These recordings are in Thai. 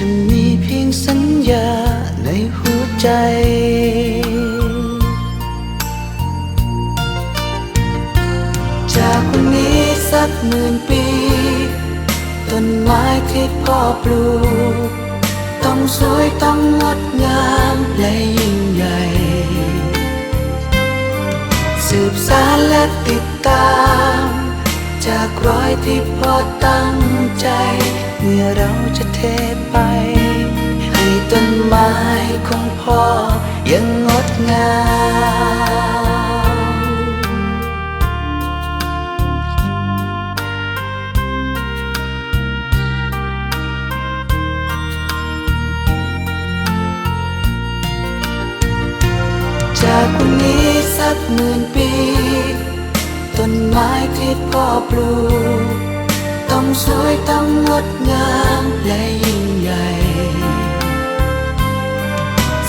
จะมีเพียงสัญญาในหัวใจ จากวันนี้สักหมื่นปี ต้นไม้ที่พ่อปลูก ต้องสวยต้องงดงามและยิ่งใหญ่ สืบสารและติดตาม จากรอยที่พ่อตั้งใจ งามจากวันนี้สักหมื่นปี ต้นไม้ที่พ่อปลูก ต้องสวยต้องงดงามและยิ่งใหญ่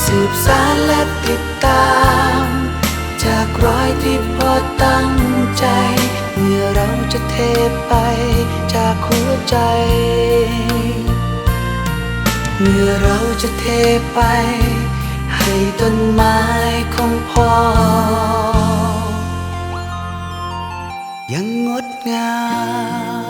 สืบสารและติด ที่พอตั้งใจ เมื่อเราจะเทไปจากหัวใจ เมื่อเราจะเทไป ให้ต้นไม้ของพ่อ ยังงดงาม